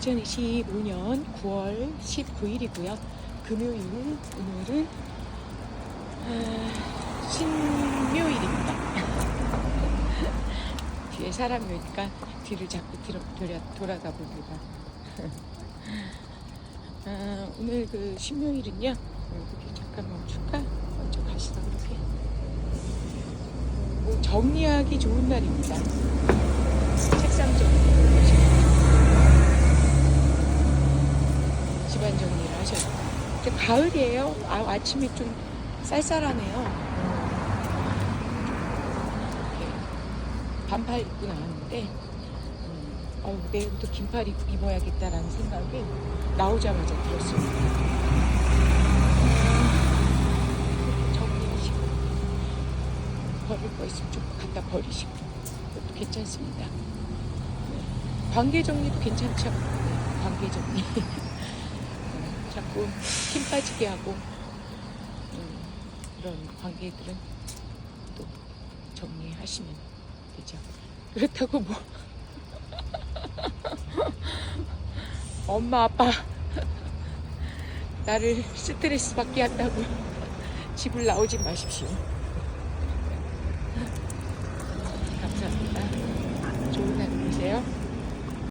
2025년 9월 19일이고요. 금요일, 오늘은 아, 신묘일입니다. 뒤에 사람이 오니까 뒤를 자꾸 뒤로 돌아, 돌아가 봅니다. 아, 오늘 그 신묘일은요. 여기 잠깐 멈출까? 먼저 가시다 그렇게. 뭐 정리하기 좋은 날입니다. 책상 정리. 집안 돼요. 이제 가을이에요. 아, 아침이 좀 쌀쌀하네요. 반팔 입고 나왔는데, 음, 어우, 내일부터 긴팔 입- 입어야겠다라는 생각이 나오자마자 들었습니다. 음, 버릴 거 있으면 좀 갖다 버리시고, 그것도 괜찮습니다. 네. 관계 정리도 괜찮죠? 네, 관계 정리. 자꾸 힘 빠지게 하고 음, 그런 관계들은 또 정리하시면 되죠. 그렇다고 뭐 엄마 아빠 나를 스트레스 받게 한다고 집을 나오지 마십시오.